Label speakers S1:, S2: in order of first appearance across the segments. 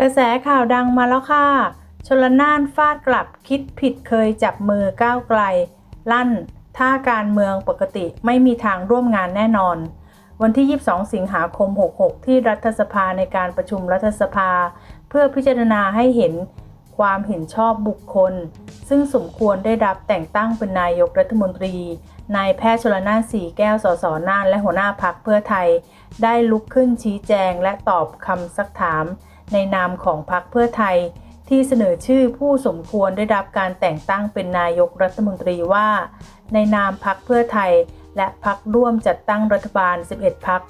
S1: กระแสข่าวดังมาแล้วค่ะ ชลน่านฟาดกลับคิดผิดเคยจับมือก้าวไกล ลั่น ถ้าการเมืองปกติไม่มีทางร่วมงานแน่นอน วันที่ 22 สิงหาคม 66 ที่รัฐสภาในการประชุมรัฐสภา เพื่อพิจารณาให้เห็นความเห็นชอบบุคคล ซึ่งสมควรได้รับแต่งตั้งเป็นนายกรัฐมนตรี นายแพทย์ชลนานสีแก้ว สสน่าน และหัวหน้าพักเพื่อไทย ได้ลุกขึ้นชี้แจงและตอบคำซักถาม ในนามของพรรคเพื่อไทย ที่เสนอชื่อผู้สมควรได้รับการแต่งตั้งเป็นนายกรัฐมนตรีว่า ในนามพรรคเพื่อไทย และพรรคร่วมจัดตั้งรัฐบาล 11 พรรค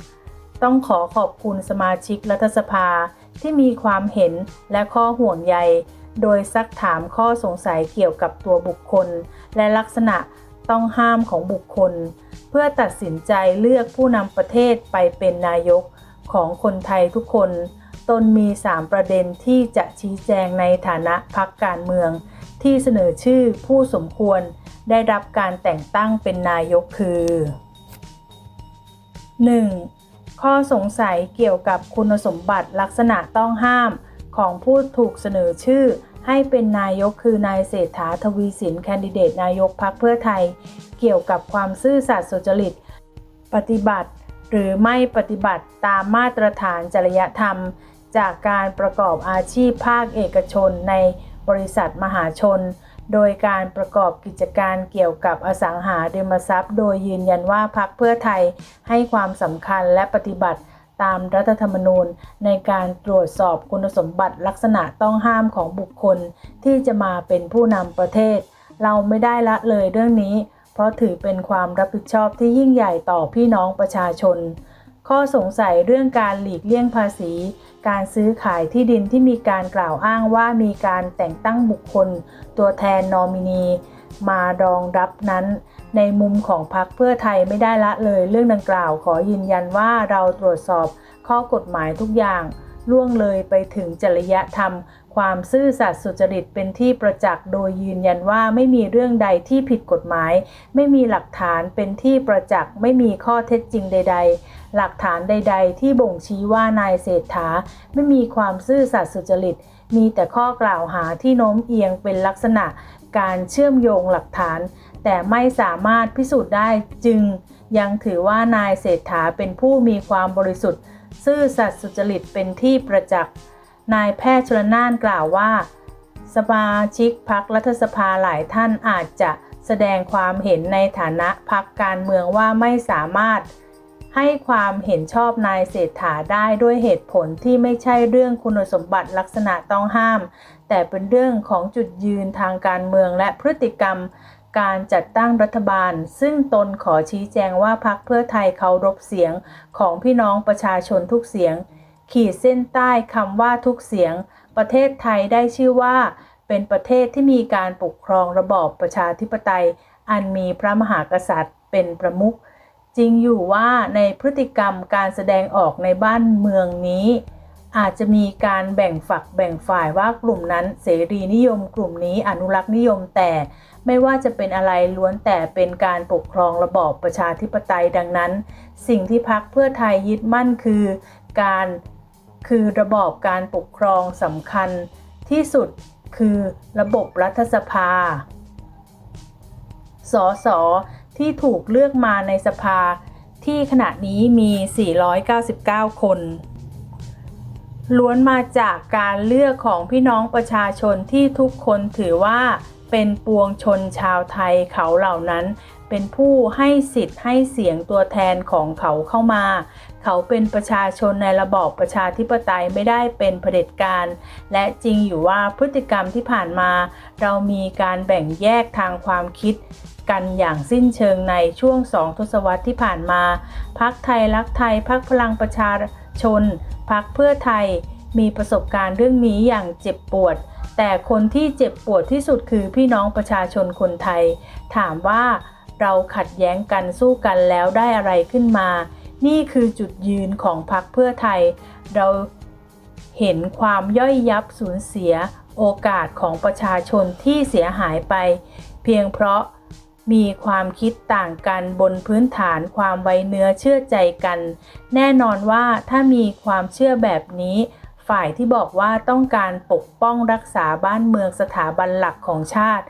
S1: ต้องขอขอบคุณสมาชิกรัฐสภาที่มีความเห็นและข้อห่วงใย โดยซักถามข้อสงสัยเกี่ยวกับตัวบุคคล และลักษณะต้องห้ามของบุคคล เพื่อตัดสินใจเลือกผู้นำประเทศไปเป็นนายกของคนไทยทุกคน ตนมี 3 ประเด็นที่จะชี้แจงในฐานะพักการเมือง ที่เสนอชื่อผู้สมควรได้รับการแต่งตั้งเป็นนายกคือ 1. ข้อสงสัยเกี่ยวกับคุณสมบัติลักษณะต้องห้ามของผู้ถูกเสนอชื่อให้เป็นนายกคือนายเศรษฐาทวีสินแคนดิเดตนายกพักเพื่อไทย เกี่ยวกับความซื่อสัตย์สุจริต ปฏิบัติ หรือไม่ปฏิบัติตามมาตรฐานจริยธรรม จากการประกอบอาชีพภาคเอกชนในบริษัทมหาชน โดยการประกอบกิจการเกี่ยวกับอสังหาริมทรัพย์ โดยยืนยันว่าพรรคเพื่อไทยให้ความสำคัญและปฏิบัติตามรัฐธรรมนูญ ในการตรวจสอบคุณสมบัติลักษณะต้องห้ามของบุคคล ที่จะมาเป็นผู้นำประเทศ เราไม่ได้ละเลยเรื่องนี้ เพราะถือเป็นความรับผิดชอบที่ยิ่งใหญ่ต่อพี่น้องประชาชน ข้อสงสัยเรื่องการหลีกเลี่ยงภาษี การซื้อขายที่ดินที่มีการกล่าวอ้างว่ามีการแต่งตั้งบุคคล ตัวแทนนอมินี มารองรับนั้น ในมุมของพรรคเพื่อไทยไม่ได้ละเลยเรื่องดังกล่าวขอยืนยันว่าเราตรวจสอบข้อกฎหมายทุกอย่าง ล่วงเลยไปถึงจริยธรรม ความซื่อสัตย์สุจริตเป็นที่ประจักษ์โดยยืนยันว่าไม่มีเรื่องใดที่ผิดกฎหมาย ไม่มีหลักฐานเป็นที่ประจักษ์ไม่มีข้อเท็จจริงใด ๆ หลักฐานใด ๆ ที่บ่งชี้ว่านายเศรษฐาไม่มีความซื่อสัตย์สุจริต มีแต่ข้อกล่าวหาที่โน้มเอียงเป็นลักษณะการเชื่อมโยงหลักฐาน แต่ไม่สามารถพิสูจน์ได้จึง ยังถือว่านายเศรษฐาเป็นผู้มีความบริสุทธิ์ ซื่อสัตย์สุจริตเป็นที่ประจักษ์นายแพทย์ชลนานกล่าวว่า สมาชิกพักรัฐสภาหลายท่านอาจจะแสดงความเห็นในฐานะพักการเมืองว่าไม่สามารถ ให้ความเห็นชอบนายเศรษฐาได้ด้วยเหตุผลที่ไม่ใช่เรื่องคุณสมบัติลักษณะต้องห้าม แต่เป็นเรื่องของจุดยืนทางการเมืองและพฤติกรรมการจัดตั้งรัฐบาล ซึ่งตนขอชี้แจงว่าพักเพื่อไทยเคารพเสียงของพี่น้องประชาชนทุกเสียง ขีดเส้นใต้คำว่าทุกเสียง ประเทศไทยได้ชื่อว่า เป็นประเทศที่มีการปกครองระบอบประชาธิปไตย อันมีพระมหากษัตริย์เป็นประมุข จริงอยู่ว่าในพฤติกรรมการแสดงออกในบ้านเมืองนี้ อาจจะมีการแบ่งฝักแบ่งฝ่ายว่ากลุ่มนั้นเสรีนิยมกลุ่มนี้อนุรักษ์นิยมแต่ไม่ว่าจะเป็นอะไรล้วนแต่เป็นการปกครองระบอบประชาธิปไตยดังนั้น สิ่งที่พักเพื่อไทยยึดมั่นคือ การคือระบอบการปกครองสำคัญที่สุดคือระบบรัฐสภา สส ที่ถูกเลือกมาในสภาที่ขณะนี้มี 499 คน ล้วนมาจากการเลือกของพี่น้องประชาชนที่ทุกคนถือว่าเป็นปวงชนชาวไทยเขาเหล่านั้น เป็นผู้ให้สิทธิ์ให้เสียงตัวแทนของเขาเข้ามา เขาเป็นประชาชนในระบอบประชาธิปไตยไม่ได้เป็นเผด็จการ และจริงอยู่ว่าพฤติกรรมที่ผ่านมา เรามีการแบ่งแยกทางความคิดกันอย่างสิ้นเชิงในช่วงสองทศวรรษที่ผ่านมา พักไทยรักไทยพักพลังประชาชน พักเพื่อไทย มีประสบการณ์เรื่องนี้อย่างเจ็บปวด แต่คนที่เจ็บปวดที่สุดคือพี่น้องประชาชนคนไทย ถามว่าเราขัดแย้งกันสู้กันแล้วได้อะไรขึ้นมา นี่คือจุดยืนของพรรคเพื่อไทย เราเห็นความย่อยยับสูญเสียโอกาสของประชาชนที่เสียหายไป เพียงเพราะมีความคิดต่างกันบนพื้นฐานความไว้เนื้อเชื่อใจกัน แน่นอนว่าถ้ามีความเชื่อแบบนี้ ฝ่ายที่บอกว่าต้องการปกป้องรักษาบ้านเมืองสถาบันหลักของชาติ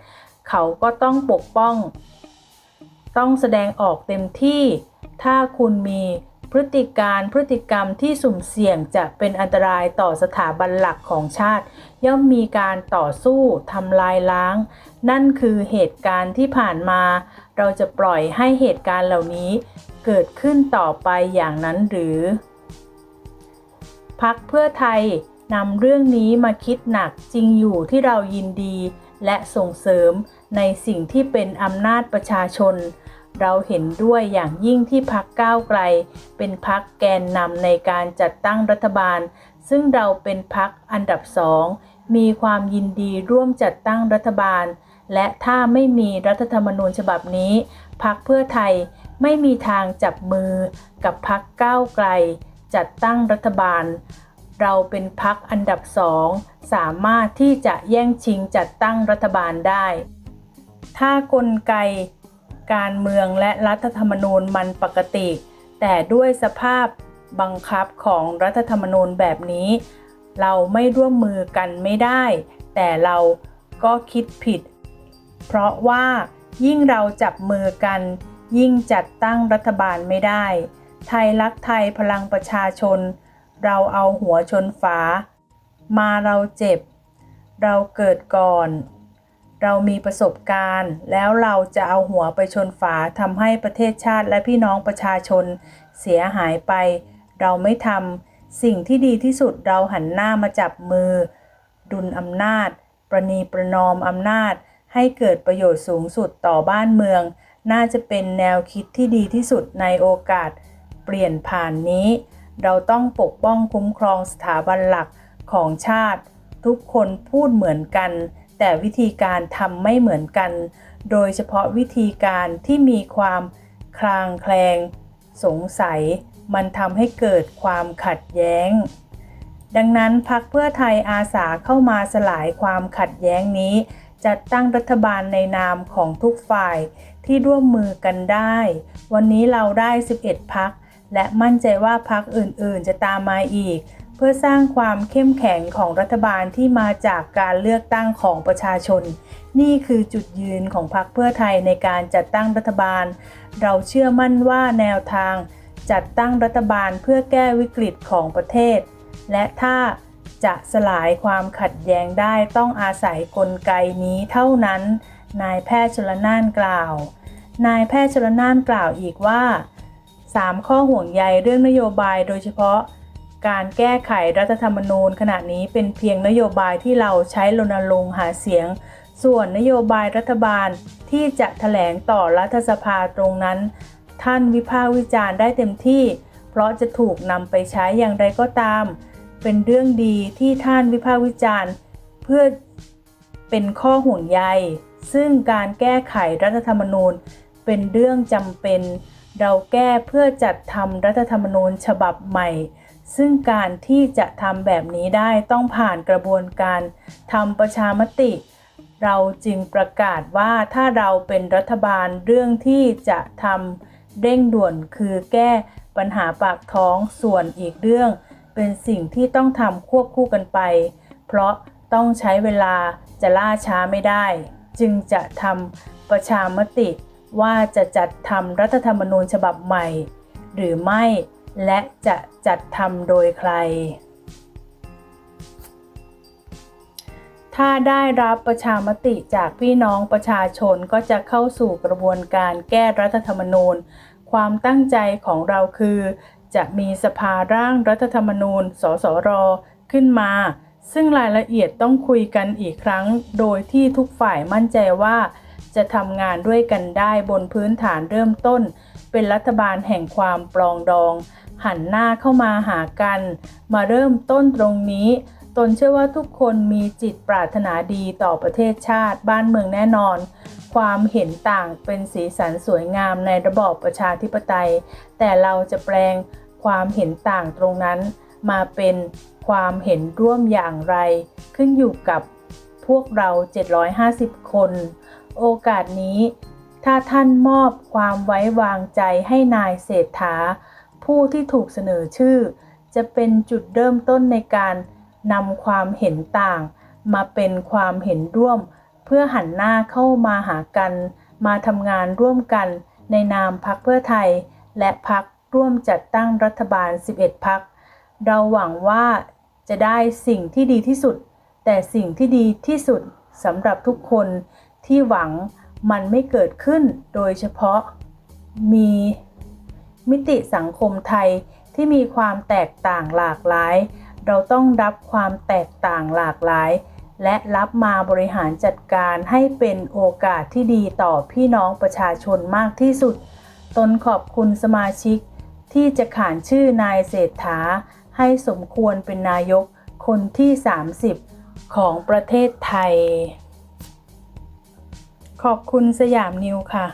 S1: เขาก็ต้องปกป้อง ต้องแสดงออกเต็มที่ ถ้าคุณมีพฤติการพฤติกรรมที่สุ่มเสี่ยงจะเป็นอันตรายต่อสถาบันหลักของชาติ ย่อมมีการต่อสู้ทำลายล้าง นั่นคือเหตุการณ์ที่ผ่านมา เราจะปล่อยให้เหตุการณ์เหล่านี้เกิดขึ้นต่อไปอย่างนั้นหรือ พักเพื่อไทยนำเรื่องนี้มาคิดหนักจริงอยู่ที่เรายินดี และส่งเสริมในสิ่งที่เป็นอำนาจประชาชน เราเห็นด้วยอย่างยิ่งที่พักก้าวไกล เป็นพักแกนนำในการจัดตั้งรัฐบาล ซึ่งเราเป็นพักอันดับสองมีความยินดีร่วมจัดตั้งรัฐบาล และถ้าไม่มีรัฐธรรมนูญฉบับนี้พักเพื่อไทยไม่มีทางจับมือกับพักก้าวไกล จัดตั้งรัฐบาล เราเป็นพักอันดับสองสามารถที่จะแย่งชิงจัดตั้งรัฐบาลได้ ถ้ากลไก การเมืองและรัฐธรรมนูญมันปกติ แต่ด้วยสภาพบังคับของรัฐธรรมนูญแบบนี้ เราไม่ร่วมมือกันไม่ได้ แต่เราก็คิดผิด เพราะว่ายิ่งเราจับมือกัน ยิ่งจัดตั้งรัฐบาลไม่ได้ ไทยรักไทยพลังประชาชน เราเอาหัวชนฝา มาเราเจ็บ เราเกิดก่อน เรามีประสบการณ์ แล้วเราจะเอาหัวไปชนฝาทำให้ประเทศชาติและพี่น้องประชาชน เสียหายไป เราไม่ทำสิ่งที่ดีที่สุดเราหันหน้ามาจับมือ ดุลอำนาจ ประนีประนอมอำนาจ ให้เกิดประโยชน์สูงสุดต่อบ้านเมือง น่าจะเป็นแนวคิดที่ดีที่สุดในโอกาส เปลี่ยนผ่านนี้ เราต้องปกป้องคุ้มครองสถาบันหลักของชาติ ทุกคนพูดเหมือนกัน แต่วิธีการทำไม่เหมือนกัน โดยเฉพาะวิธีการที่มีความคลางแคลง สงสัย มันทำให้เกิดความขัดแย้ง ดังนั้นพักเพื่อไทยอาสาเข้ามาสลายความขัดแย้งนี้ จัดตั้งรัฐบาลในนามของทุกฝ่ายที่ร่วมมือกันได้ วันนี้เราได้ 11พักและมั่นใจว่าพักอื่นๆ จะตามมาอีก เพื่อสร้างความเข้มแข็งของรัฐบาลที่มาจากการเลือกตั้งของประชาชน นี่คือจุดยืนของพรรคเพื่อไทยในการจัดตั้งรัฐบาล เราเชื่อมั่นว่าแนวทางจัดตั้งรัฐบาลเพื่อแก้วิกฤตของประเทศ และถ้าจะสลายความขัดแย้งได้ต้องอาศัยกลไกนี้เท่านั้น นายแพทย์ชลน่านกล่าว นายแพทย์ชลน่านกล่าวอีกว่า 3 ข้อห่วงใยเรื่องนโยบายโดยเฉพาะ การแก้ไขรัฐธรรมนูญขณะนี้เป็นเพียงนโยบายที่เราใช้รณรงค์หาเสียง ส่วนนโยบายรัฐบาลที่จะแถลงต่อรัฐสภาตรงนั้น ท่านวิพากษ์วิจารณ์ได้เต็มที่ เพราะจะถูกนำไปใช้อย่างไรก็ตาม เป็นเรื่องดีที่ท่านวิพากษ์วิจารณ์ เพื่อเป็นข้อห่วงใย ซึ่งการแก้ไขรัฐธรรมนูญ เป็นเรื่องจำเป็น เราแก้เพื่อจัดทำรัฐธรรมนูญฉบับใหม่ ซึ่งการที่จะทำแบบนี้ได้ต้องผ่านกระบวนการทำประชามติ เราจึงประกาศว่าถ้าเราเป็นรัฐบาลเรื่องที่จะทำเร่งด่วนคือแก้ปัญหาปากท้องส่วนอีกเรื่อง เป็นสิ่งที่ต้องทำควบคู่กันไป เพราะต้องใช้เวลาจะล่าช้าไม่ได้ จึงจะทำประชามติว่าจะจัดทำรัฐธรรมนูญฉบับใหม่ หรือไม่ และจะจัดทำโดยใคร ถ้าได้รับประชามติจากพี่น้องประชาชนก็จะเข้าสู่กระบวนการแก้รัฐธรรมนูญ ความตั้งใจของเราคือ จะมีสภาร่างรัฐธรรมนูญ สสร ขึ้นมา ซึ่งรายละเอียดต้องคุยกันอีกครั้ง โดยที่ทุกฝ่ายมั่นใจว่าจะทำงานด้วยกันได้บนพื้นฐานเริ่มต้น เป็นรัฐบาลแห่งความปลองดอง หันหน้าเข้ามาหากัน มาเริ่มต้นตรงนี้ ตนเชื่อว่าทุกคนมีจิตปรารถนาดีต่อประเทศชาติบ้านเมืองแน่นอน ความเห็นต่างเป็นสีสันสวยงามในระบอบประชาธิปไตย แต่เราจะแปลงความเห็นต่างตรงนั้น มาเป็นความเห็นร่วมอย่างไร ขึ้นอยู่กับพวกเรา 750 คน โอกาสนี้ ถ้าท่านมอบความไว้วางใจให้นายเศรษฐา ผู้ที่ถูกเสนอชื่อ จะเป็นจุดเริ่มต้นในการนำความเห็นต่าง มาเป็นความเห็นร่วม เพื่อหันหน้าเข้ามาหากัน มาทำงานร่วมกัน ในนามพักเพื่อไทย และพักร่วมจัดตั้งรัฐบาล 11 พัก เราหวังว่าจะได้สิ่งที่ดีที่สุด แต่สิ่งที่ดีที่สุดสำหรับทุกคนที่หวังมันไม่เกิดขึ้นโดยเฉพาะมี มิติสังคมไทยที่มีความแตกต่างหลากหลาย เราต้องรับความแตกต่างหลากหลาย และรับมาบริหารจัดการให้เป็นโอกาสที่ดีต่อพี่น้องประชาชนมากที่สุด ตนขอบคุณสมาชิก ที่จะขานชื่อนายเศรษฐา ให้สมควรเป็นนายกคนที่ 30 ของประเทศไทย ขอบคุณสยามนิวค่ะ